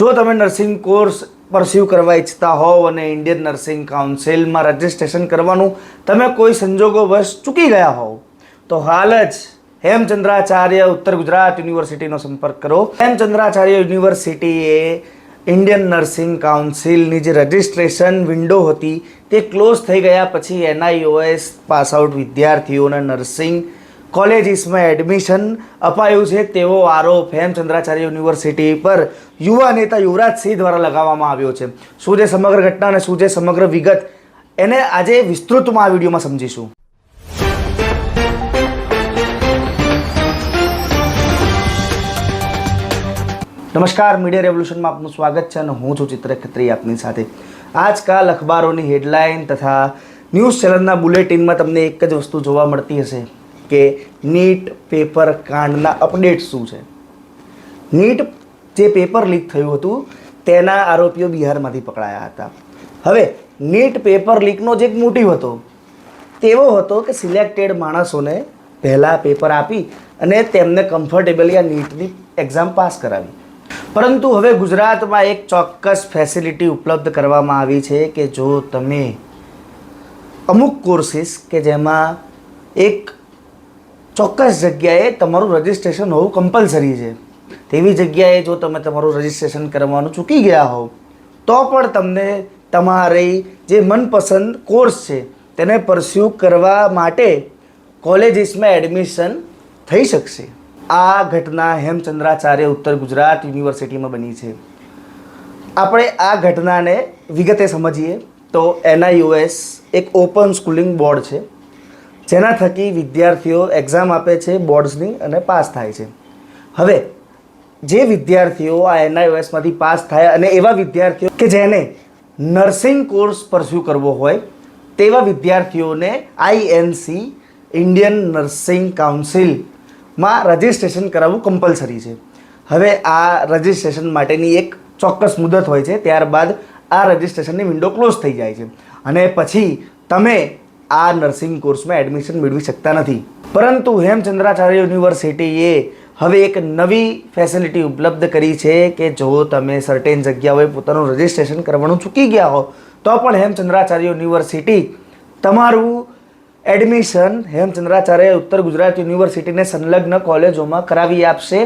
જો તમે nursing course pursue કરવા ઈચ્છતા હોવ અને ઇન્ડિયન નર્સિંગ કાઉન્સિલમાં રજિસ્ટ્રેશન કરવાનું તમે કોઈ સંજોગોવશ ચૂકી ગયા હોવ, તો હાલ જ હેમચંદ્રાચાર્ય ઉત્તર ગુજરાત યુનિવર્સિટીનો સંપર્ક કરો. હેમચંદ્રાચાર્ય યુનિવર્સિટી એ ઇન્ડિયન નર્સિંગ કાઉન્સિલની જે રજિસ્ટ્રેશન વિન્ડો હતી તે ક્લોઝ થઈ ગયા પછી એનઆઈઓએસ પાસ આઉટ વિદ્યાર્થીઓને નર્સિંગ કોલેજીસમાં એડમિશન અપાયું છે. તેવો આરોપ હેમચંદ્રાચાર્ય યુનિવર્સિટી પર યુવા નેતા યુવરાજસિંહ દ્વારા લગાવવામાં આવ્યો છે. શું જે સમગ્ર ઘટના અને શું જે સમગ્ર વિગત એને આજે વિસ્તૃતમાં આ વિડીયોમાં સમજીશું. નમસ્કાર, મીડિયા રેવોલ્યુશનમાં આપનું સ્વાગત છે અને હું છું ચિત્ર ખત્રી આપની સાથે. આજકાલ અખબારોની હેડલાઇન તથા ન્યૂઝ ચેનલના બુલેટિનમાં તમને એક જ વસ્તુ જોવા મળતી હશે. કે નીટ પેપર કાંડના અપડેટ શું છે? નીટ જે પેપર લીક થયું હતું, તેના આરોપીઓ બિહારમાંથી પકડાયા હતા. હવે, નીટ પેપર લીકનો જે એક મોટિવ હતો, તેવો હતો કે સિલેક્ટેડ માણસોને પહેલાં પેપર આપી અને તેમને કમ્ફર્ટેબલી આ નીટની એક્ઝામ પાસ કરાવી. પરંતુ હવે ગુજરાતમાં એક ચોક્કસ ફેસિલિટી ઉપલબ્ધ કરવામાં આવી છે કે જો તમે અમુક કોર્સિસ કે જેમાં એક ચોક્કસ જગ્યાએ તમારું રજિસ્ટ્રેશન હોવું કમ્પલસરી છે. તેવી જગ્યાએ જો તમે તમારું રજિસ્ટ્રેશન કરવાનું ચૂકી ગયા હોવ, તો પણ તમને તમારી જે મનપસંદ કોર્સ છે, તેને પરસ્યુ કરવા માટે કોલેજીસમાં એડમિશન થઈ શકશે. આ ઘટના હેમચંદ્રાચાર્ય ઉત્તર ગુજરાત યુનિવર્સિટીમાં બની છે. આપણે આ ઘટનાને વિગતે સમજીએ તો એનઆઈયુએસ એક ઓપન સ્કૂલિંગ બોર્ડ છે. જેના થકી વિદ્યાર્થીઓ એક્ઝામ આપે છે, બોર્ડ્સની અને પાસ થાય છે. હવે, જે વિદ્યાર્થીઓ આ એનઆઈઓએસમાંથી પાસ થાય અને એવા વિદ્યાર્થીઓ કે જેને નર્સિંગ કોર્સ પરસ્યુ કરવો હોય, તેવા વિદ્યાર્થીઓને આઈએનસી ઇન્ડિયન નર્સિંગ કાઉન્સિલમાં રજિસ્ટ્રેશન કરાવવું કમ્પલસરી છે. હવે આ રજિસ્ટ્રેશન માટેની એક ચોક્કસ મુદત હોય છે, ત્યારબાદ આ રજિસ્ટ્રેશનની વિન્ડો ક્લોઝ થઈ જાય છે. અને પછી તમે આ નર્સિંગ કોર્સમાં એડમિશન મેળવી શકતા નથી. પરંતુ હેમચંદ્રાચાર્ય યુનિવર્સિટીએ હવે એક નવી ફેસિલિટી ઉપલબ્ધ કરી છે કે જો તમે સર્ટેન જગ્યાઓએ પોતાનું રજિસ્ટ્રેશન કરવાનું ચૂકી ગયા હો, તો પણ હેમચંદ્રાચાર્ય યુનિવર્સિટી તમારું એડમિશન હેમચંદ્રાચાર્ય ઉત્તર ગુજરાત યુનિવર્સિટીને સંલગ્ન કોલેજોમાં કરાવી આપશે.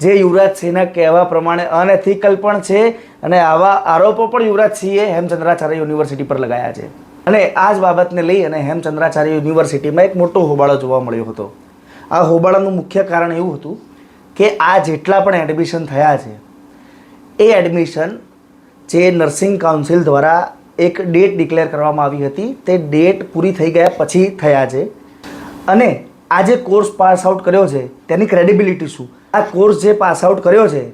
જે યુવરાજસિંહના કહેવા પ્રમાણે અનએથિકલ પણ છે અને આવા આરોપો પણ યુવરાજસિંહે હેમચંદ્રાચાર્ય યુનિવર્સિટી પર લગાયા છે. અને આ જ બાબતને લઈ અને હેમચંદ્રાચાર્ય યુનિવર્સિટીમાં એક મોટો હોબાળો જોવા મળ્યો હતો. આ હોબાળાનું મુખ્ય કારણ એવું હતું કે આ જેટલા પણ એડમિશન થયા છે, એ એડમિશન જે નર્સિંગ કાઉન્સિલ દ્વારા એક ડેટ ડિક્લેર કરવામાં આવી હતી, તે ડેટ પૂરી થઈ ગયા પછી થયા છે. અને આ જે કોર્સ પાસ આઉટ કર્યો છે, તેની ક્રેડિબિલિટી શું? આ કોર્સ જે પાસ આઉટ કર્યો છે,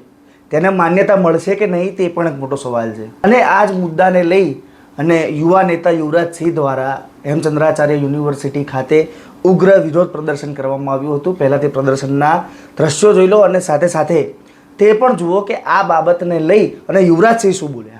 તેને માન્યતા મળશે કે નહીં, તે પણ એક મોટો સવાલ છે. અને આ જ મુદ્દાને લઈ અને યુવા નેતા યુવરાજસિંહ દ્વારા હેમચંદ્રાચાર્ય યુનિવર્સિટી ખાતે ઉગ્ર વિરોધ પ્રદર્શન કરવામાં આવ્યું હતું. પહેલાં તે પ્રદર્શનના દ્રશ્યો જોઈ લો અને સાથે સાથે તે પણ જુઓ કે આ બાબતને લઈ અને યુવરાજસિંહ શું બોલ્યા.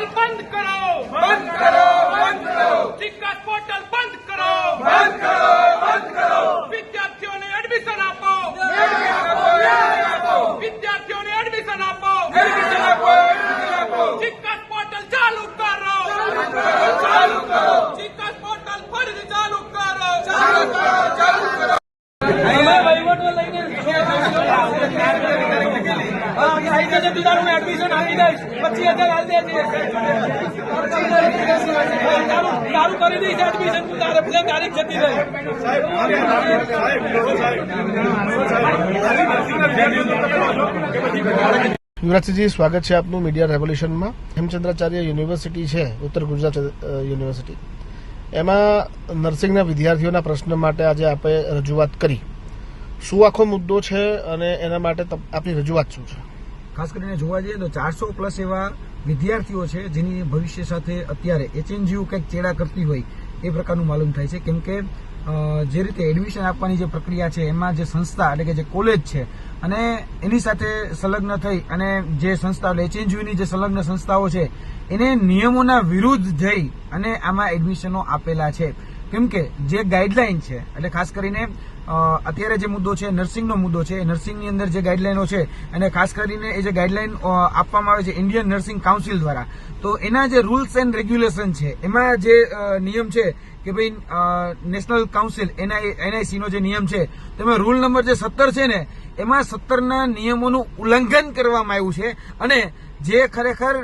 गोलबंद યુવરાજસિંહજી સ્વાગત છે આપનું મીડિયા રેવોલ્યુશનમાં. હેમચંદ્રાચાર્ય યુનિવર્સિટી છે, ઉત્તર ગુજરાત યુનિવર્સિટી. એમાં નર્સિંગના વિદ્યાર્થીઓના પ્રશ્ન માટે આજે આપણે રજૂઆત કરી. શું આખો મુદ્દો છે અને એના માટે આપની રજૂઆત શું છે? ખાસ કરીને જોવા જઈએ તો ચારસો પ્લસ એવા વિદ્યાર્થીઓ છે, જેની ભવિષ્ય સાથે અત્યારે એચએનજીયુ કંઈક ચેડા કરતી હોય એ પ્રકારનું માલુમ થાય છે. કેમ કે જે રીતે એડમિશન આપવાની જે પ્રક્રિયા છે, એમાં જે સંસ્થા એટલે કે જે કોલેજ છે અને એની સાથે સંલગ્ન થઈ અને જે સંસ્થા એચએનજીયુની જે સંલગ્ન સંસ્થાઓ છે, એને નિયમોના વિરુદ્ધ જઈ અને આમાં એડમિશનો આપેલા છે. કેમ કે જે ગાઈડલાઈન છે, એટલે ખાસ કરીને અત્યારે જે મુદ્દો છે નર્સિંગનો મુદ્દો છે નર્સિંગની અંદર જે ગાઈડલાઈનો છે, અને ખાસ કરીને એ જે ગાઈડલાઈન આપવામાં આવે છે ઇન્ડિયન નર્સિંગ કાઉન્સિલ દ્વારા, તો એના જે રૂલ્સ એન્ડ રેગ્યુલેશન છે, એમાં જે નિયમ છે કે ભાઈ નેશનલ કાઉન્સિલ એનઆઈ એનઆઈસીનો જે નિયમ છે, તેમાં રૂલ નંબર જે સત્તર છે ને એમાં સત્તરના નિયમોનું ઉલ્લંઘન કરવામાં આવ્યું છે અને જે ખરેખર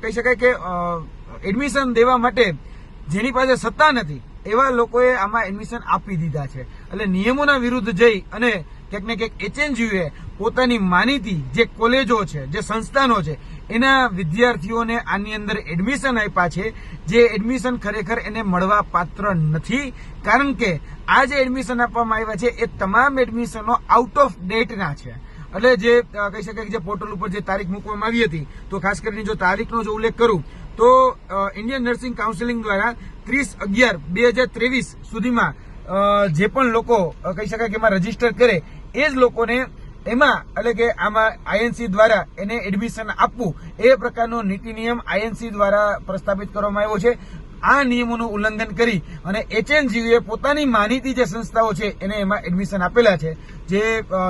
કહી શકાય કે એડમિશન દેવા માટે જેની પાસે સત્તા નથી, એવા લોકોએ આમાં એડમિશન આપી દીધા છે. એટલે નિયમોના વિરુદ્ધ જઈ અને ક્યાંક ને ક્યાંક એચએનજીયુએ પોતાની માનીતી જે કોલેજો છે, જે સંસ્થાનો છે એના વિદ્યાર્થીઓને આની અંદર એડમિશન આપ્યા છે. જે એડમિશન ખરેખર એને મળવા પાત્ર નથી. કારણ કે આ જે એડમિશન આપવામાં આવ્યા છે, એ તમામ એડમિશનો આઉટ ઓફ ડેટના છે. એટલે જે કહી શકાય કે જે પોર્ટલ ઉપર જે તારીખ મૂકવામાં આવી હતી, તો ખાસ કરીને જો તારીખનો જો ઉલ્લેખ કરું, તો ઇન્ડિયન નર્સિંગ કાઉન્સિલિંગ દ્વારા ત્રીસ અગિયાર બે હજાર ત્રેવીસ સુધીમાં જે પણ લોકો કહી શકાય કે એમાં રજિસ્ટર કરે, એ જ લોકોને એમાં, એટલે કે આમાં આઈએનસી દ્વારા એને એડમિશન આપવું, એ પ્રકારનો નીતિ નિયમ આઈએનસી દ્વારા પ્રસ્થાપિત કરવામાં આવ્યો છે. આ નિયમોનું ઉલ્લંઘન કરી અને એચએનજીયુએ પોતાની માનીતી જે સંસ્થાઓ છે, એને એમાં એડમિશન આપેલા છે. જે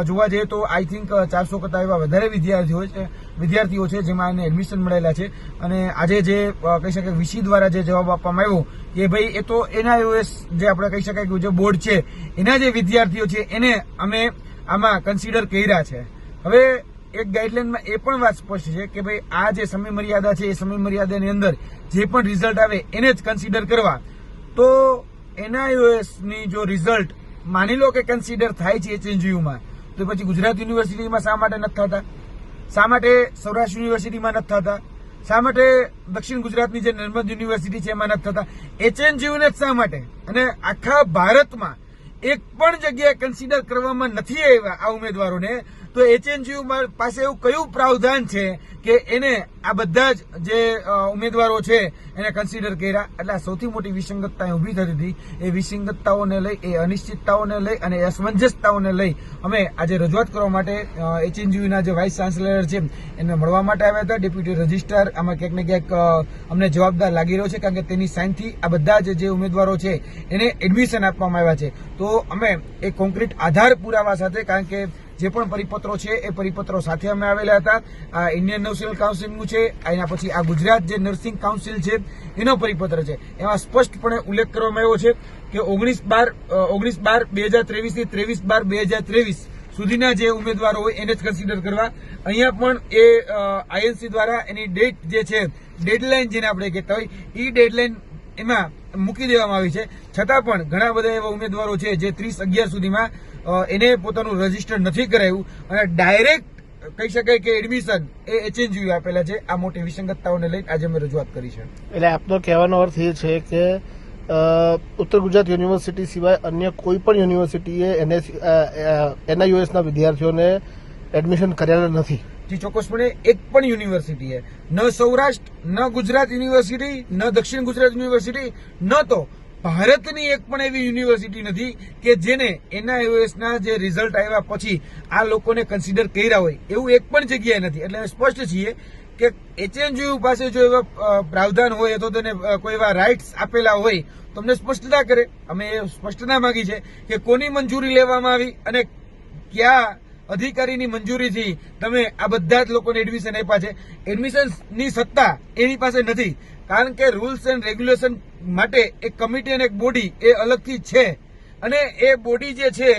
જોવા જઈએ તો આઈ થિંક ચારસો કરતા એવા વધારે વિદ્યાર્થીઓ છે વિદ્યાર્થીઓ છે જેમાં એને એડમિશન મળેલા છે. અને આજે જે કહી શકાય વીસી દ્વારા જે જવાબ આપવામાં આવ્યો, કે ભાઈ, એ તો એનઆઈઓએસ જે આપણે કહી શકાય કે જે બોર્ડ છે, એના જે વિદ્યાર્થીઓ છે, એને અમે આમાં કન્સિડર કર્યા છે. હવે એક ગાઈડલાઈનમાં એ પણ વાત સ્પષ્ટ છે કે ભાઈ, આ જે સમય મર્યાદા છે, એ સમય મર્યાદાની અંદર જે પણ રિઝલ્ટ આવે એને જ કન્સિડર કરવા. તો એનઆઈઓએસની જો રિઝલ્ટ માની લો કે કન્સિડર થાય છે એચએનજીયુમાં, તો પછી ગુજરાત યુનિવર્સિટીમાં શા માટે નથી થતા? શા માટે સૌરાષ્ટ્ર યુનિવર્સિટીમાં નથી થતા? શા માટે દક્ષિણ ગુજરાતની જે નર્મદ યુનિવર્સિટી છે એમાં નથી થતા? એચએનજીયુને જ શા માટે? અને આખા ભારતમાં એક પણ જગ્યાએ કન્સિડર કરવામાં નથી આવ્યા આ ઉમેદવારોને. તો એચએનજીયુ પાસે એવું કયું પ્રાવધાન છે કે એને આ બધા જ જે ઉમેદવારો છે, એને કન્સિડર કર્યા? એટલે આ સૌથી મોટી વિસંગતતા ઊભી થતી હતી એ વિસંગતતાઓને લઈ, એ અનિશ્ચિતતાઓને લઈ અને અસમંજસતાઓને લઈ અમે આજે રજૂઆત કરવા માટે એચએનજીયુના જે વાઇસ ચાન્સેલર છે એને મળવા માટે આવ્યા હતા. ડેપ્યુટી રજિસ્ટ્રાર આમાં ક્યાંક ને ક્યાંક અમને જવાબદાર લાગી રહ્યો છે કારણ કે તેની સાઇનથી આ બધા જ જે ઉમેદવારો છે, એને એડમિશન આપવામાં આવ્યા છે. તો અમે એ કોન્ક્રીટ આધાર પુરાવા સાથે, કારણ કે જે પણ પરિપત્રો છે, એ પરિપત્રો સાથે અમે આવેલા હતા. આ ઇન્ડિયન નર્સિંગ કાઉન્સિલનું છે એના પછી આ ગુજરાત જે નર્સિંગ કાઉન્સિલ છે, એનો પરિપત્ર છે. એમાં સ્પષ્ટપણે ઉલ્લેખ કરવામાં આવ્યો છે કે ઓગણીસ બાર ઓગણીસ બાર બે હજાર ત્રેવીસથી ત્રેવીસ બાર બે હજાર ત્રેવીસ સુધીના જે ઉમેદવારો હોય, એને જ કન્સિડર કરવા. અહીંયા પણ એ આઈએનસી દ્વારા એની ડેટ જે છે ડેડલાઇન જેને આપણે કહેતા હોય, એ ડેડલાઇન એમાં મૂકી દેવામાં આવી છે. છતાં પણ ઘણા બધા એવા ઉમેદવારો છે જે ત્રીસ અગિયાર સુધીમાં એને પોતાનું રજિસ્ટર નથી કરાયું અને ડાયરેક્ટ કહી શકાય કે એડમિશન એ એચએનજીયુ આપેલા છે. આ મોટી વિસંગતતાઓને લઈને આજે અમે રજૂઆત કરી છે. એટલે આપનો કહેવાનો અર્થ એ છે કે ઉત્તર ગુજરાત યુનિવર્સિટી સિવાય અન્ય કોઈ પણ યુનિવર્સિટીએ એનઆઈયુએસના વિદ્યાર્થીઓને એડમિશન કરેલા નથી. જી ચોક્કસપણે એક પણ યુનિવર્સિટીએ ન સૌરાષ્ટ્ર ન ગુજરાત યુનિવર્સિટી ન દક્ષિણ ગુજરાત યુનિવર્સિટી ન તો ભારતની એક પણ એવી યુનિવર્સિટી નથી કે જેને એના ના જે રિઝલ્ટ આવ્યા પછી આ લોકોને કન્સિડર કર્યા હોય. એવું એક પણ જગ્યાએ નથી. એટલે સ્પષ્ટ છીએ કે એચએનજીયુ પાસે જો એવા પ્રાવધાન હોય તો તેને કોઈ એવા રાઇટ્સ આપેલા હોય, તો અમને સ્પષ્ટતા કરે. અમે એ સ્પષ્ટતા માંગી છે કે કોની મંજૂરી લેવામાં આવી અને કયા અધિકારીની મંજૂરીથી તમે આ બધા જ લોકોને એડમિશન આપ્યા છે. એડમિશનની સત્તા એની પાસે નથી. કારણ કે રૂલ્સ એન્ડ રેગ્યુલેશન માટે એક કમિટી અને એક બોડી એ અલગથી છે. અને એ બોડી જે છે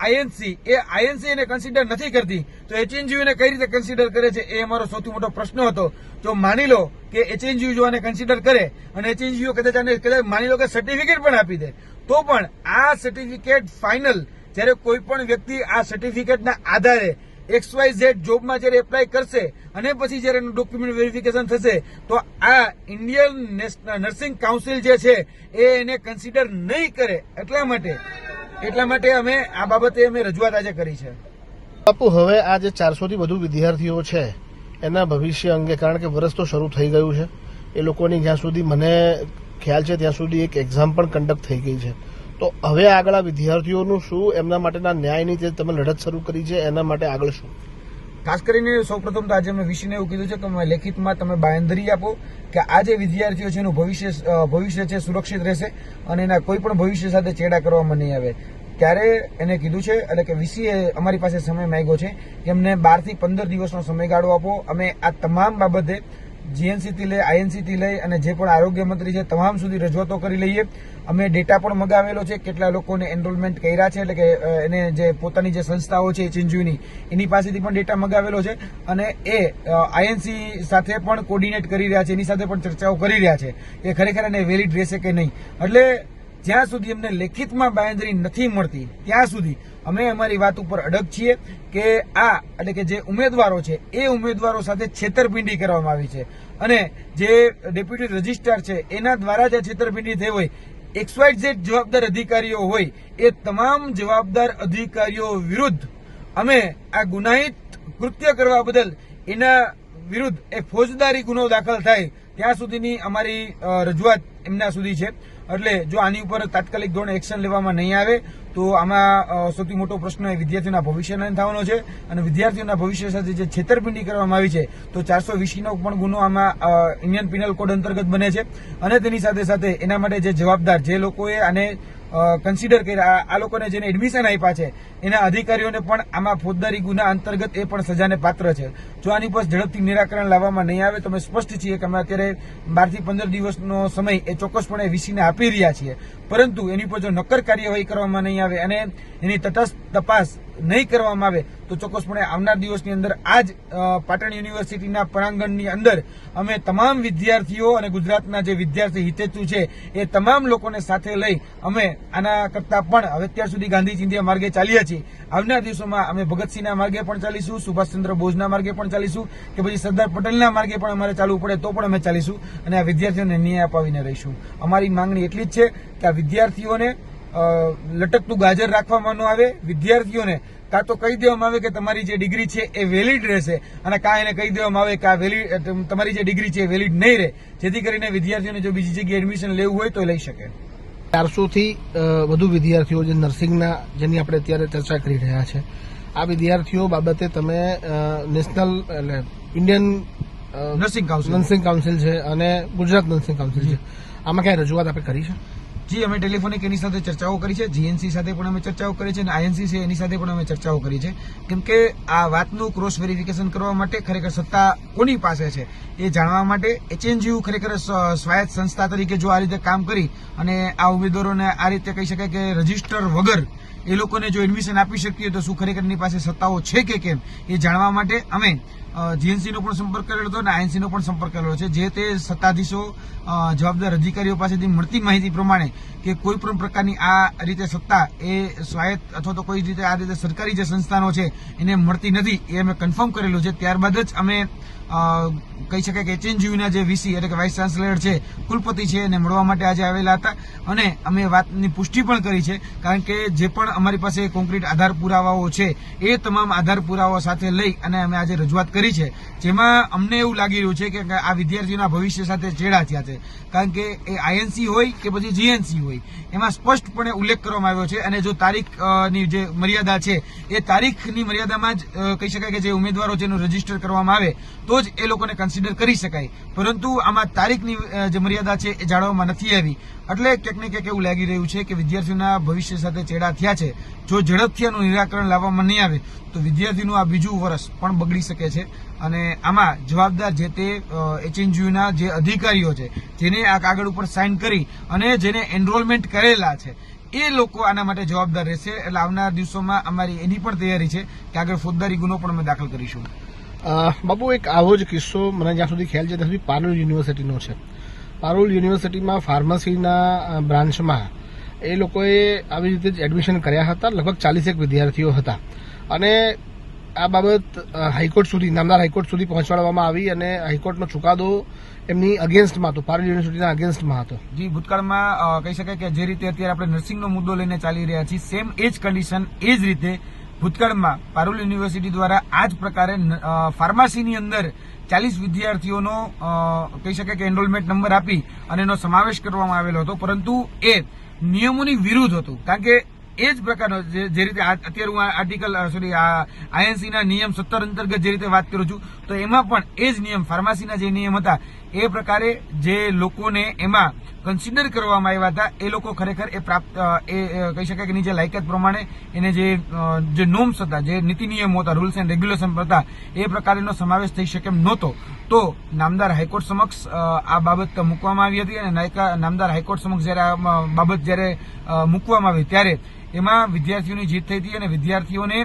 આઈએનસી એ આઈએનસી એને કન્સિડર નથી કરતી. તો એચએનજીયુને કઈ રીતે કન્સિડર કરે છે એ અમારો સૌથી મોટો પ્રશ્ન હતો. જો માની લો કે એચએનજીયુ જો આને કન્સિડર કરે અને એચએનજીયુ કદાચ આને કદાચ માની લો કે સર્ટિફિકેટ પણ આપી દે, તો પણ આ સર્ટિફિકેટ ફાઇનલ જ્યારે કોઈ પણ વ્યક્તિ આ સર્ટિફિકેટના આધારે એક્સ વાય ઝેડ જોબમાં જ્યારે એપ્લાય કરશે અને પછી જ્યારે એનું ડોક્યુમેન્ટ વેરિફિકેશન થશે, તો આ ઇન્ડિયન નર્સિંગ કાઉન્સિલ જે છે, એ એને કન્સિડર નહીં કરે. એટલા માટે એટલા માટે અમે આ બાબતે અમે રજૂઆત આજે કરી છે. બાપુ, હવે આ જે ચારસો થી વધુ વિદ્યાર્થીઓ છે, એના ભવિષ્ય અંગે, કારણ કે વર્ષ તો શરૂ થઈ ગયું છે, એ લોકોની જ્યાં સુધી મને ખ્યાલ છે, ત્યાં સુધી એક એક્ઝામ પણ કન્ડક્ટ થઈ ગઈ છે. તો હવે આગળ આ વિદ્યાર્થીઓનું શું? એમના માટેના ન્યાયની જે તમે લડત શરૂ કરી છે, એના માટે આગળ શું? ખાસ કરીને સૌપ્રથમ તો આજે મેં વિષયને એવું કીધું છે કે તમે લેખિતમાં તમે બાંયધરી આપો કે આ જે વિદ્યાર્થીઓ છે એનું ભવિષ્ય ભવિષ્ય છે સુરક્ષિત રહેશે અને એના કોઈ પણ ભવિષ્ય સાથે ચેડા કરવામાં નહીં આવે. ત્યારે એને કીધું છે, એટલે કે વીસીએ અમારી પાસે સમય માંગ્યો છે કે અમને બારથી પંદર દિવસનો સમયગાળો આપો. અમે આ તમામ બાબતે જીએનસી થી લઈ આઈએનસીથી લઈ અને જે પણ આરોગ્ય મંત્રી છે, તમામ સુધી રજૂઆતો કરી લઈએ. અમે ડેટા પણ મગાવેલો છે, કેટલા લોકોને એનરોલમેન્ટ કર્યા છે, એટલે કે એને જે પોતાની જે સંસ્થાઓ છે ચિંજુની, એની પાસેથી પણ ડેટા મગાવેલો છે અને એ આઈએનસી સાથે પણ કોર્ડિનેટ કરી રહ્યા છે, એની સાથે પણ ચર્ચાઓ કરી રહ્યા છે. કે ખરેખર એને વેલિડ રહેશે કે નહીં? એટલે જ્યાં સુધી અમને લેખિતમાં બાંયધરી નથી મળતી, ત્યાં સુધી અમે અમારી વાત ઉપર અડગ છીએ કે આ એટલે કે જે ઉમેદવારો છે, એ ઉમેદવારો સાથે છેતરપિંડી કરવામાં આવી છે. અને જે ડેપ્યુટી રજિસ્ટ્રાર છે, એના દ્વારા જે છેતરપિંડી થઈ હોય. એક્સવાઇટ ઝેડ જવાબદાર અધિકારીઓ હોય, એ તમામ જવાબદાર અધિકારીઓ વિરુદ્ધ અમે આ ગુનાહિત કૃત્ય કરવા બદલ એના વિરુદ્ધ એ ફોજદારી ગુનો દાખલ થાય, ત્યાં સુધીની અમારી રજૂઆત એમના સુધી છે. એટલે જો આની ઉપર તાત્કાલિક ધોરણે એક્શન લેવામાં નહીં આવે તો આમાં સૌથી મોટો પ્રશ્ન એ વિદ્યાર્થીઓના ભવિષ્યને થવાનો છે અને વિદ્યાર્થીઓના ભવિષ્ય સાથે જે છેતરપિંડી કરવામાં આવી છે, તો ચારસો વીસીનો પણ ગુનો આમાં ઇન્ડિયન પિનલ કોડ અંતર્ગત બને છે. અને તેની સાથે સાથે એના માટે જે જવાબદાર જે લોકોએ આને કન્સિડર કર્યા. આ- લોકોને જેને એડમિશન આપ્યા છે, એના અધિકારીઓને પણ આમાં ફોજદારી ગુના અંતર્ગત એ પણ સજાને પાત્ર છે. જો આની પર ઝડપથી નિરાકરણ લાવવામાં નહીં આવે, તો અમે સ્પષ્ટ છીએ કે અમે અત્યારે બારથી પંદર દિવસનો સમય એ ચોક્કસપણે વીસીને આપી રહ્યા છીએ. પરંતુ એની પર જો નક્કર કાર્યવાહી કરવામાં નહીં આવે અને એની તટસ્થ તપાસ નહીં કરવામાં આવે તો ચોક્કસપણે આવનાર દિવસની અંદર આજ પાટણ યુનિવર્સિટીના પ્રાંગણની અંદર અમે તમામ વિદ્યાર્થીઓ અને ગુજરાતના જે વિદ્યાર્થી હિતેતુ છે, એ તમામ લોકોને સાથે લઈ અમે આના કરતા પણ હવે અત્યાર સુધી ગાંધી ચિંધ્યા માર્ગે ચાલ્યા છીએ. આવનાર દિવસોમાં અમે ભગતસિંહના માર્ગે પણ ચાલીશું, સુભાષચંદ્ર બોઝના માર્ગે પણ ચાલીશું, કે પછી સરદાર પટેલના માર્ગે પણ અમારે ચાલવું પડે તો પણ અમે ચાલીશું અને આ વિદ્યાર્થીઓને ન્યાય અપાવીને રહીશું. અમારી માંગણી એટલી જ છે કે આ વિદ્યાર્થીઓને લટકતું ગાજર રાખવામાં ન આવે, વિદ્યાર્થીઓને કાં તો કહી દેવામાં આવે કે તમારી જે ડિગ્રી છે એ વેલિડ રહેશે અને કાં એને કહી દેવામાં આવે કે આ વેલિડ તમારી જે ડિગ્રી છે એ વેલિડ નહીં રહે. જેથી કરીને વિદ્યાર્થીઓને જો બીજી જગ્યાએ એડમિશન લેવું હોય તો લઈ શકે. ચારસોથી વધુ વિદ્યાર્થીઓ જે નર્સિંગના જેની આપણે અત્યારે ચર્ચા કરી રહ્યા છે આ વિદ્યાર્થીઓ બાબતે તમે નેશનલ એટલે Indian nursing council. Nursing council છે અને ગુજરાત નર્સિંગ કાઉન્સિલ છે. આમાં ક્યાંય રજૂઆત આપણે કરી છે? જી, અમે ટેલિફોનિક એની સાથે ચર્ચાઓ કરી છે, જીએનસી સાથે પણ અમે ચર્ચાઓ કરી છે અને આઈએનસી છે એની સાથે પણ અમે ચર્ચાઓ કરી છે. કેમ કે આ વાતનું ક્રોસ વેરિફિકેશન કરવા માટે ખરેખર સત્તા કોની પાસે છે એ જાણવા માટે એચએનજીયુ ખરેખર સ્વાયત્ત સંસ્થા તરીકે જો આ રીતે કામ કરી અને આ ઉમેદવારોને આ રીતે કહી શકાય કે રજિસ્ટર વગર એ લોકોને જો એડમિશન આપી શકીએ તો શું ખરેખર એની પાસે સત્તાઓ છે કે કેમ એ જાણવા માટે અમે જીએનસી નો પણ સંપર્ક કરેલો હતો અને આઈએનસી નો પણ સંપર્ક કરેલો છે. જે તે સત્તાધીશો જવાબદાર અધિકારીઓ પાસેથી મળતી માહિતી પ્રમાણે કે કોઈ પણ પ્રકારની આ રીતે સત્તા એ સ્વાયત્ત અથવા તો કોઈ રીતે આ રીતે સરકારી જે સંસ્થાનો છે એને મળતી નથી એ અમે કન્ફર્મ કરેલું છે. ત્યારબાદ જ અમે કહી શકાય કે એચએનજીયુના જે વીસી એટલે કે વાઇસ ચાન્સલર છે, કુલપતિ છે એને મળવા માટે આજે આવેલા હતા અને અમે વાતની પુષ્ટિ પણ કરી છે. કારણ કે જે પણ અમારી પાસે કોન્ક્રીટ આધાર પુરાવાઓ છે એ તમામ આધાર પુરાવાઓ સાથે લઈ અને અમે આજે રજૂઆત કરી છે. જેમાં અમને એવું લાગી રહ્યું છે કે આ વિદ્યાર્થીઓના ભવિષ્ય સાથે ચેડા થયા છે. કારણ કે એ આઈએનસી હોય કે પછી જીએનસી હોય. એમાં સ્પષ્ટપણે ઉલ્લેખ કરવામાં આવ્યો છે અને જો તારીખની જે મર્યાદા છે, એ તારીખની મર્યાદામાં જ કહી શકાય કે જે ઉમેદવારો છે એનું રજિસ્ટર કરવામાં આવે તો જ એ લોકોને કન્સિડર કરી શકાય. પરંતુ આમાં તારીખની જે મર્યાદા છે એ જાળવવામાં નથી આવી. એટલે ક્યાંક ને ક્યાંક એવું લાગી રહ્યું છે કે વિદ્યાર્થીઓના ભવિષ્ય સાથે ચેડા થયા છે. જો ઝડપથી આનું નિરાકરણ લાવવામાં નહીં આવે, તો વિદ્યાર્થીનું આ બીજું વર્ષ પણ બગડી શકે છે. અને આમાં જવાબદાર જે તે એચએનજીયુના જે અધિકારીઓ છે, જેને આ કાગળ ઉપર સાઇન કરી અને જેને એનરોલમેન્ટ કરેલા છે, એ લોકો આના માટે જવાબદાર રહેશે. એટલે આવનાર દિવસોમાં અમારી એની પણ તૈયારી છે કે આગળ ફોજદારી ગુનો પણ અમે દાખલ કરીશું. બાબુ એક આવો જ કિસ્સો. મને જ્યાં સુધી ખ્યાલ છે, ત્યાં સુધી પારુલ યુનિવર્સિટીનો છે. પારુલ યુનિવર્સિટીમાં ફાર્મસીના બ્રાન્ચમાં એ લોકોએ આવી રીતે જ એડમિશન કર્યા હતા. લગભગ ચાલીસેક વિદ્યાર્થીઓ હતા. અને આ બાબત હાઈકોર્ટ સુધી, નામદાર હાઈકોર્ટ સુધી પહોંચાડવામાં આવી અને હાઈકોર્ટનો ચુકાદો એમની અગેન્સ્ટમાં હતો. પારુલ યુનિવર્સિટીના અગેન્સ્ટમાં હતો. જી, ભૂતકાળમાં કહી શકાય કે જે રીતે અત્યારે આપણે નર્સિંગનો મુદ્દો લઈને ચાલી રહ્યા છીએ, સેમ એ જ કન્ડિશન એ જ રીતે ભૂતકાળમાં પારુલ યુનિવર્સિટી દ્વારા આ જ પ્રકારે ફાર્માસીની અંદર ચાલીસ વિદ્યાર્થીઓનો કહી શકાય કે એનરોલમેન્ટ નંબર આપી અને એનો સમાવેશ કરવામાં આવેલો હતો. પરંતુ એ નિયમોની વિરુદ્ધ હતું. કારણ કે એ જ પ્રકારનો જે રીતે અત્યારે હું આર્ટિકલ સોરી આ આઈએનસી નિયમ સત્તર અંતર્ગત જે રીતે વાત કરું છું, તો એમાં પણ એ જ નિયમ, ફાર્મસીના જે નિયમ હતા એ પ્રકારે જે લોકોને એમાં કન્સિડર કરવામાં આવ્યા હતા, એ લોકો ખરેખર એ પ્રાપ્ત એ કહી શકાય કે એની જે લાયકાત પ્રમાણે એને જે જે નોમ્સ હતા, જે નીતિ નિયમો હતા રૂલ્સ એન્ડ રેગ્યુલેશન હતા, એ પ્રકારેનો સમાવેશ થઈ શકે એમ નહોતો. તો નામદાર હાઈકોર્ટ સમક્ષ આ બાબત મૂકવામાં આવી હતી અને નામદાર હાઈકોર્ટ સમક્ષ જ્યારે આ બાબત જ્યારે મૂકવામાં આવી ત્યારે એમાં વિદ્યાર્થીઓની જીત થઈ હતી અને વિદ્યાર્થીઓને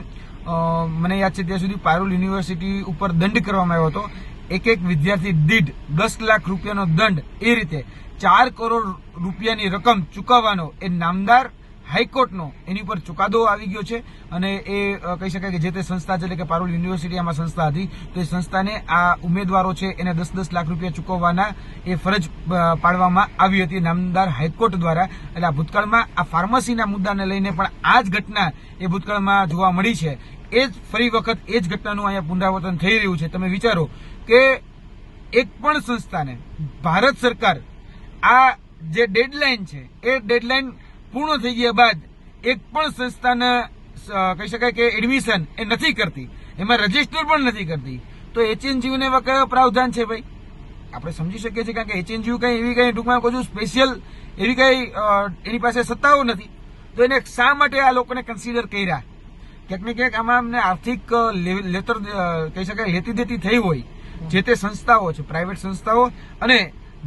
મને યાદ છે ત્યાં સુધી પારુલ યુનિવર્સિટી ઉપર દંડ કરવામાં આવ્યો હતો. એક એક વિદ્યાર્થી દીઠ દસ લાખ રૂપિયાનો દંડ એ રીતે ચાર કરોડ રૂપિયાની રકમ ચૂકવવાનો એ નામદાર હાઈકોર્ટનો એની ઉપર ચુકાદો આવી ગયો છે અને એ કહી શકાય કે જે તે સંસ્થા છે એટલે કે પારુલ યુનિવર્સિટી આમાં સંસ્થા હતી, તો એ સંસ્થાને આ ઉમેદવારો છે એને દસ દસ લાખ રૂપિયા ચૂકવવાના એ ફરજ પાડવામાં આવી હતી નામદાર હાઈકોર્ટ દ્વારા. એટલે આ ભૂતકાળમાં આ ફાર્મસીના મુદ્દાને લઈને પણ આ જ ઘટના એ ભૂતકાળમાં જોવા મળી છે. એ જ ફરી વખત એ જ ઘટનાનું અહીંયા પુનરાવર્તન થઈ રહ્યું છે. તમે વિચારો કે એક પણ સંસ્થાને, ભારત સરકાર, આ જે ડેડલાઇન છે, એ ડેડલાઇન પૂર્ણ થઈ ગયા બાદ એક પણ સંસ્થાને કહી શકાય કે એડમિશન એ નથી કરતી. એમાં રજિસ્ટર પણ નથી કરતી. તો એચએનજીયુ ને એવા કયા પ્રાવધાન છે ભાઈ? આપણે સમજી શકીએ છીએ કારણ કે એચએનજીયુ કઈ એવી કઈ ટૂંકમાં કહું છું સ્પેશિયલ એવી કઈ એની પાસે સત્તાઓ નથી. તો એને શા માટે આ લોકોને કન્સિડર કર્યા? ક્યાંક ને ક્યાંક આમાં અમને આર્થિક લેતર કહી શકાય લેતી દેતી થઈ હોય. જે તે સંસ્થાઓ છે પ્રાઇવેટ સંસ્થાઓ અને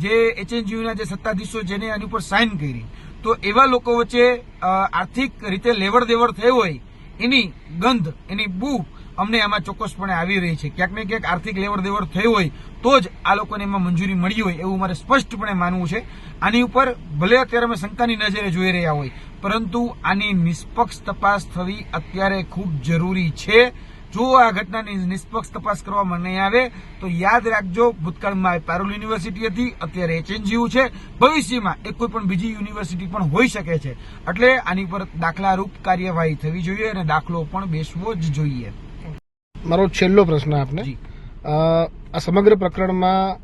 જે એચએનજીયુના જે સત્તાધીશો જેને આની ઉપર સાઇન કરી, તો એવા લોકો વચ્ચે આર્થિક રીતે લેવડ દેવડ થઈ હોય, એની ગંધ, એની બૂ અમને આમાં ચોક્કસપણે આવી રહી છે. ક્યાંક ને ક્યાંક આર્થિક લેવડ દેવડ થઈ હોય, તો જ આ લોકોને એમાં મંજૂરી મળી હોય એવું મારે સ્પષ્ટપણે માનવું છે. આની ઉપર ભલે અત્યારે અમે શંકાની નજરે જોઈ રહ્યા હોય, પરંતુ આની નિષ્પક્ષ તપાસ થવી અત્યારે ખૂબ જરૂરી છે. જો આ ઘટનાની નિષ્પક્ષ તપાસ કરવામાં નહીં આવે તો યાદ રાખજો ભૂતકાળમાં પેરોલ યુનિવર્સિટી હતી અત્યારે એચએનજીયુ છે. ભવિષ્યમાં એ કોઈ પણ બીજી યુનિવર્સિટી પણ હોઈ શકે છે. એટલે આની પર દાખલારૂપ કાર્યવાહી થવી જોઈએ અને દાખલો પણ બેસવો જ જોઈએ. મારો છેલ્લો પ્રશ્ન આપને. આ સમગ્ર પ્રકરણમાં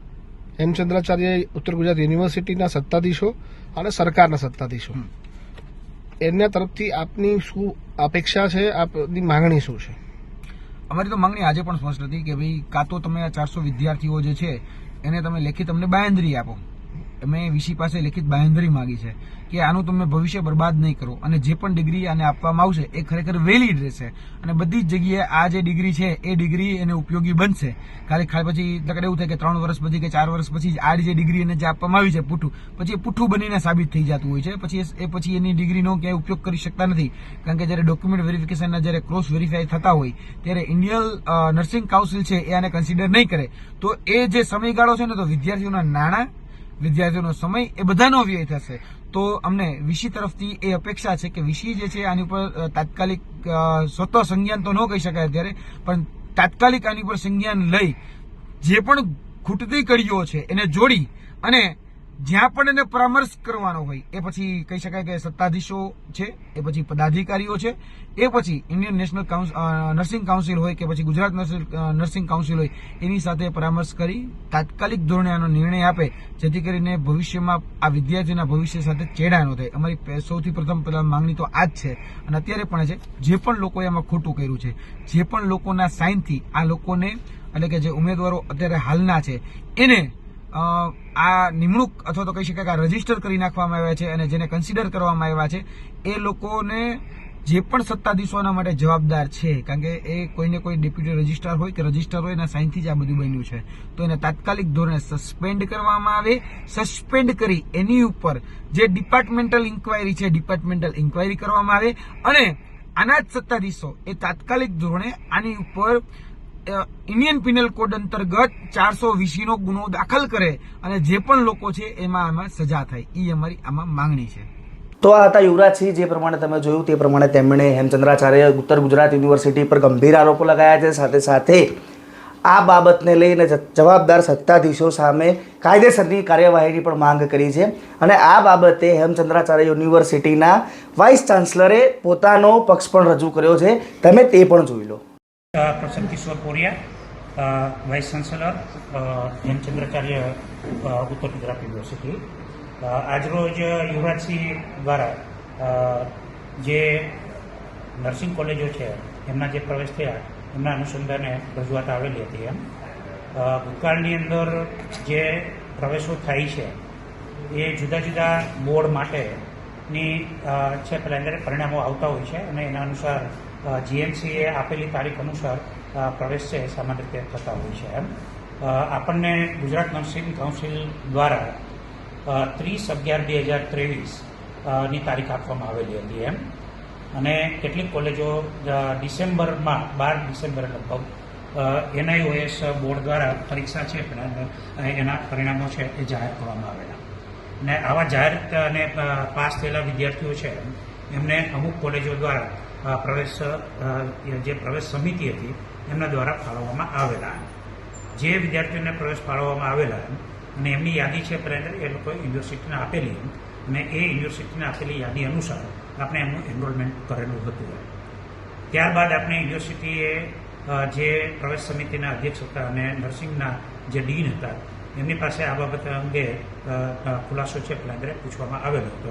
હેમચંદ્રાચાર્ય ઉત્તર ગુજરાત યુનિવર્સિટીના સત્તાધીશો અને સરકારના સત્તાધીશો. એમના તરફથી આપની શું અપેક્ષા છે? આપની માંગણી શું છે? અમારી તો માંગણી આજે પણ સ્પષ્ટ હતી કે ભાઈ, કાં તો તમે આ ચારસો વિદ્યાર્થીઓ જે છે, એને તમે લેખિત અમને બાયંદરી આપો. અમે વીસી પાસે લેખિત બાયંદરી માંગી છે. કે આનું તમે ભવિષ્ય બરબાદ નહીં કરો. અને જે પણ ડિગ્રી આને આપવામાં આવશે, એ ખરેખર વેલિડ રહેશે. અને બધી જ જગ્યાએ આ જે ડિગ્રી છે, એ ડિગ્રી એને ઉપયોગી બનશે. ખાલી ખાલી પછી તકડે એવું થાય કે ત્રણ વર્ષ પછી કે ચાર વર્ષ પછી આ જે ડિગ્રી એને જે આપવામાં આવી છે પૂઠું પછી એ પૂઠું બનીને સાબિત થઈ જતું હોય છે. પછી એ- પછી એની ડિગ્રીનો ક્યાંય ઉપયોગ કરી શકતા નથી. કારણ કે જ્યારે ડોક્યુમેન્ટ વેરિફિકેશનના જ્યારે ક્રોસ વેરીફાઈ થતા હોય, ત્યારે ઇન્ડિયન નર્સિંગ કાઉન્સિલ છે એ આને કન્સિડર નહીં કરે. તો એ જે સમયગાળો છે ને, તો વિદ્યાર્થીઓના નાણાં, વિદ્યાર્થીઓનો સમય, એ બધાનો વ્યય થશે. તો અમને વિશી તરફથી એ અપેક્ષા છે કે વિશી જે છે આની ઉપર તાત્કાલિક સ્વતઃ સંજ્ઞાન તો ન કહી શકાય અત્યારે, પણ તાત્કાલિક આની ઉપર સંજ્ઞાન લઈ જે પણ ખૂટતી કડીઓ છે એને જોડી અને જ્યાં પણ એને પરામર્શ કરવાનો હોય, એ પછી કહી શકાય કે સત્તાધીશો છે, એ પછી પદાધિકારીઓ છે, એ પછી ઇન્ડિયન નેશનલ નર્સિંગ કાઉન્સિલ હોય કે પછી ગુજરાત નર્સિંગ કાઉન્સિલ હોય, એની સાથે પરામર્શ કરી તાત્કાલિક ધોરણે આનો નિર્ણય આપે, જેથી કરીને ભવિષ્યમાં આ વિદ્યાર્થીના ભવિષ્ય સાથે ચેડા થાય. અમારી સૌથી પ્રથમ માંગણી તો આ જ છે. અને અત્યારે પણ છે, જે પણ લોકોએ આમાં ખોટું કર્યું છે, જે પણ લોકોના સાઇનથી આ લોકોને, એટલે કે જે ઉમેદવારો અત્યારે હાલના છે, એને આ નિમણૂક અથવા તો કહી શકાય કે આ રજિસ્ટર કરી નાખવામાં આવ્યા છે અને જેને કન્સિડર કરવામાં આવ્યા છે, એ લોકોને જે પણ સત્તાધીશોના માટે જવાબદાર છે, કારણ કે એ કોઈને કોઈ ડેપ્યુટી રજિસ્ટ્રાર હોય કે રજિસ્ટર હોય એના સાઇનથી જ આ બધું બન્યું છે. તો એને તાત્કાલિક ધોરણે સસ્પેન્ડ કરવામાં આવે. સસ્પેન્ડ કરી એની ઉપર જે ડિપાર્ટમેન્ટલ ઇન્કવાયરી છે ડિપાર્ટમેન્ટલ ઇન્કવાયરી કરવામાં આવે. અને આના જ સત્તાધીશો એ તાત્કાલિક ધોરણે આની ઉપર ઇન્ડિયન પિનલ કોડ અંતર્ગત ચારસો વીસીનો ગુનો દાખલ કરે અને જે પણ લોકો છે એમાં આમાં સજા થાય. એ અમારી આમાં માંગણી છે. તો આ હતા યુવરાજસિંહ, જે પ્રમાણે તમે જોયું તે પ્રમાણે તેમણે હેમચંદ્રાચાર્ય ઉત્તર ગુજરાત યુનિવર્સિટી પર ગંભીર આરોપો લગાયા છે. સાથે સાથે આ બાબતને લઈને જવાબદાર સત્તાધીશો સામે કાયદેસરની કાર્યવાહીની પણ માંગ કરી છે અને આ બાબતે હેમચંદ્રાચાર્ય યુનિવર્સિટીના વાઇસ ચાન્સલરે પોતાનો પક્ષ પણ રજૂ કર્યો છે. તમે તે પણ જોઈ લો. Prasanna Kishor Poriya vice chancellor Hemchandracharya Uttar Gujarat university. આજરોજ યુવરાજસિંહ દ્વારા જે નર્સિંગ કોલેજો છે, એમના જે પ્રવેશ થયા, એમના અનુસંધાને રજૂઆત આવેલી હતી એમ. ભૂતકાળની અંદર જે પ્રવેશો થાય છે, એ જુદા જુદા બોર્ડ માટેની છે, પહેલાં અંદર પરિણામો આવતા હોય છે અને એના અનુસાર જીએમસીએ આપેલી તારીખ અનુસાર પ્રવેશ છે સામાન્ય રીતે થતા હોય છે એમ. આપણને ગુજરાત નર્સિંગ કાઉન્સિલ દ્વારા ત્રીસ અગિયાર બે હજાર ત્રેવીસની તારીખ આપવામાં આવેલી હતી એમ. અને કેટલીક કોલેજો ડિસેમ્બરમાં, બાર ડિસેમ્બરે લગભગ એનઆઈઓએસ બોર્ડ દ્વારા પરીક્ષા છે એના પરિણામો છે એ જાહેર કરવામાં આવેલા. ને આવા જાહેર અને પાસ થયેલા વિદ્યાર્થીઓ છે એમને અમુક કોલેજો દ્વારા પ્રવેશ જે પ્રવેશ સમિતિ હતી, એમના દ્વારા ફાળવવામાં આવેલા જે વિદ્યાર્થીઓને પ્રવેશ ફાળવવામાં આવેલા અને એમની યાદી છે પ્રેરણા એ લોકોએ યુનિવર્સિટીને આપેલી અને એ યુનિવર્સિટીને આપેલી યાદી અનુસાર આપણે એમનું એનરોલમેન્ટ કરેલું હતું ત્યારબાદ આપણે યુનિવર્સિટીએ જે પ્રવેશ સમિતિના અધ્યક્ષ હતા અને નર્સિંગના જે ડીન હતા, એમની પાસે આ બાબત અંગે ખુલાસો છે પ્લાન્ડરે પૂછવામાં આવેલો હતો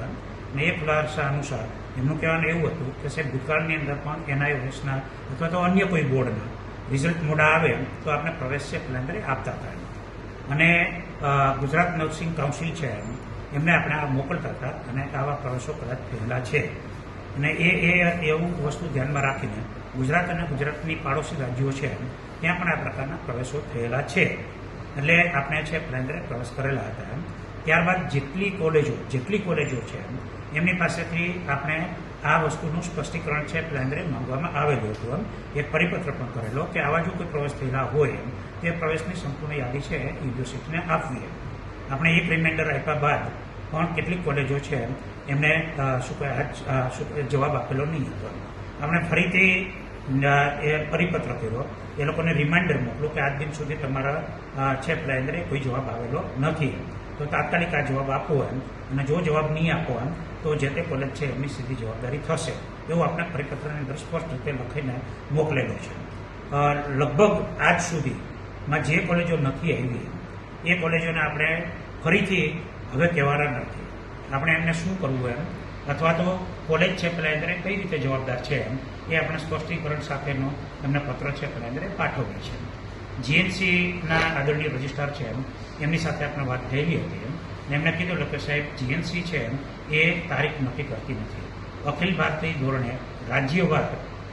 અને એ ખુલાસા અનુસાર. એમનું કહેવાનું એવું હતું કે સાહેબ, ભૂતકાળની અંદર પણ એનઆઈઓએસના અથવા તો અન્ય કોઈ બોર્ડના રિઝલ્ટ મોડા આવે તો આપણે પ્રવેશ છે પ્લાન્ડરે આપતા હતા અને ગુજરાત નર્સિંગ કાઉન્સિલ છે એમને. આપણે આ મોકલતા હતા અને આવા પ્રવેશો કદાચ પહેલા છે. અને એ એ, એવું વસ્તુ ધ્યાનમાં રાખીને ગુજરાત અને ગુજરાતની પાડોશી રાજ્યો છે ત્યાં પણ આ પ્રકારના પ્રવેશો થયેલા છે. એટલે આપણે છે પ્લેન્ડરે પ્રવેશ કરેલા હતા ત્યારબાદ જેટલી કોલેજો જેટલી કોલેજો છે એમની પાસેથી આપણે આ વસ્તુનું સ્પષ્ટીકરણ છે પ્લેન્ડરે માંગવામાં આવેલું હતું એમ. એક પરિપત્ર પણ કરેલો કે આવા જો કોઈ પ્રવેશ થયેલા હોય એમ, તે પ્રવેશની સંપૂર્ણ યાદી છે યુનિવર્સિટીને આપવી આપણે એક રિમાઇન્ડર આપ્યા બાદ પણ કેટલીક કોલેજો છે એમને શું કહે જવાબ આપેલો નહીં હતો આપણે ફરીથી એ પરિપત્ર કર્યો. એ લોકોને રિમાઇન્ડર મોકલો કે આજ દિન સુધી તમારા છે પ્લાન્ડરે કોઈ જવાબ આવેલો નથી તો તાત્કાલિક આ જવાબ આપો એમ. અને જો જવાબ નહીં આપો એમ તો જે તે કોલેજ છે, એમની સીધી જવાબદારી થશે. એવું આપણે પરિપત્રની અંદર સ્પષ્ટ રીતે લખીને મોકલેલો છે. લગભગ આજ સુધીમાં જે કોલેજો નથી આવી, એ કોલેજોને આપણે ફરીથી હવે કહેવાના નથી. આપણે એમને શું કરવું એમ? અથવા તો કોલેજ છે પેલા અંદર કઈ રીતે જવાબદાર છે એમ? એ આપણે સ્પષ્ટીકરણ સાથેનો એમને પત્ર છે પેલા અંદર પાઠવ્યો છે. જીએનસીના આદરણીય રજિસ્ટ્રાર છે એમ. એમની સાથે આપણે વાત થયેલી હતી એમ ને એમને કીધું કે સાહેબ, જીએનસી છે એ તારીખ નક્કી કરતી નથી. અખિલ ભારતીય ધોરણે રાજ્યવાર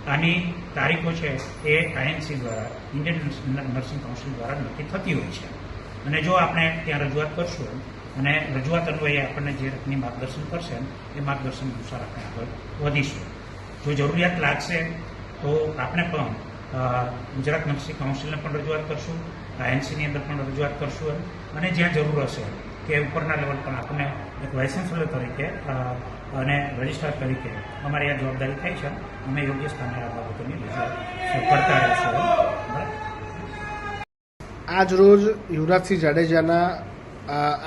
આની તારીખો છે એ આઈએનસી દ્વારા, ઇન્ડિયન નર્સિંગ કાઉન્સિલ દ્વારા નક્કી થતી હોય છે. અને જો આપણે ત્યાં રજૂઆત કરશું અને રજૂઆત અન્વયે આપણને જે રીતની માર્ગદર્શન કરશે એ માર્ગદર્શન અનુસાર આપણે આગળ વધીશું. જો જરૂરિયાત લાગશે તો આપણે પણ ગુજરાત નર્સિંગ કાઉન્સિલને પણ રજૂઆત કરશું, આઈએનસીની અંદર પણ રજૂઆત કરશું અને જ્યાં જરૂર હશે કે ઉપરના લેવલ પર આપણને એક વાઇસ ચાન્સલર તરીકે અને રજિસ્ટ્રાર તરીકે. અમારી આ જવાબદારી થઈ છે. અમે યોગ્ય સ્થાને આ બાબતોની કરતા રહીશું. આજ રોજ યુવરાજસિંહ જાડેજાના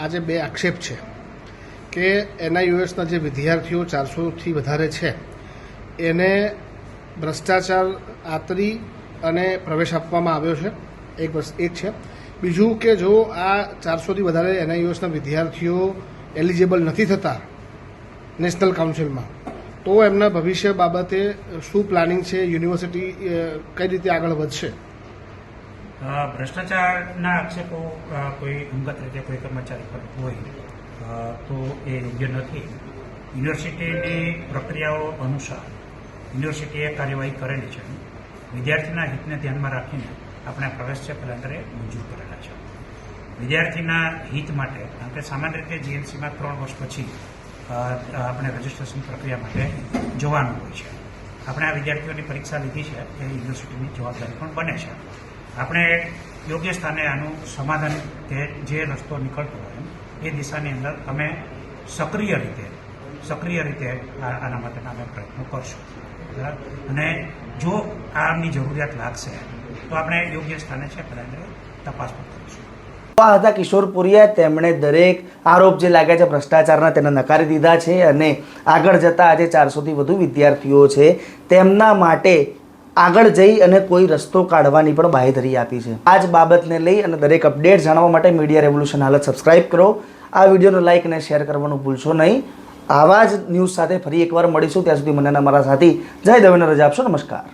આજે બે આક્ષેપ છે કે એનઆઈયુએસના જે વિદ્યાર્થીઓ ચારસોથી વધારે છે, એને ભ્રષ્ટાચાર આતરી અને પ્રવેશ આપવામાં આવ્યો છે. એક વસ્તુ એક છે. બીજું કે જો આ ચારસોથી વધારે એનઆઈઓએસના વિદ્યાર્થીઓ એલિજિબલ નથી થતા નેશનલ કાઉન્સિલમાં તો એમના ભવિષ્ય બાબતે શું પ્લાનિંગ છે? યુનિવર્સિટી કઈ રીતે આગળ વધશે? ભ્રષ્ટાચારના આક્ષેપો કોઈ અંગત રીતે કોઈ કર્મચારી પર હોય તો એ યોગ્ય નથી. યુનિવર્સિટીની પ્રક્રિયાઓ અનુસાર યુનિવર્સિટીએ કાર્યવાહી કરેલી છે. વિદ્યાર્થીના હિતને ધ્યાનમાં રાખીને આપણે પ્રવેશ છે પેલા મંજૂર કરેલા વિદ્યાર્થીના હિત માટે, કારણ કે સામાન્ય રીતે જીએનસીમાં ત્રણ વર્ષ પછી આપણે રજીસ્ટ્રેશન પ્રક્રિયા માટે જોવાનું હોય છે. આપણે આ વિદ્યાર્થીઓની પરીક્ષા લીધી છે, એ યુનિવર્સિટીની જવાબદારી પણ બને છે. આપણે યોગ્ય સ્થાને આનું સમાધાન કે જે રસ્તો નીકળતો હોય એ દિશાની અંદર અમે સક્રિય રીતે સક્રિય રીતે આના માટેના અમે પ્રયત્નો કરશું. અને જો આમની જરૂરિયાત લાગશે, તો આપણે યોગ્ય સ્થાને છે, પહેલાં તપાસ પણ કરીશું. આ હતા કિશોર પુરિયા તેમણે દરેક આરોપ જે લાગ્યા છે ભ્રષ્ટાચારના તેને નકારી દીધા છે અને આગળ જતાં આજે ચારસોથી વધુ વિદ્યાર્થીઓ છે તેમના માટે આગળ જઈ અને કોઈ રસ્તો કાઢવાની પણ બાહેધરી આપી છે. આ જ બાબતને લઈ અને દરેક અપડેટ જાણવા માટે મીડિયા રેવોલ્યુશન હાલત સબસ્ક્રાઇબ કરો. આ વિડીયોને લાઇક અને શેર કરવાનું ભૂલશો નહીં. આવા જ ન્યૂઝ સાથે ફરી એકવાર મળીશું. ત્યાં સુધી મને મારા સાથી જય દવેને રજા આપશો. નમસ્કાર.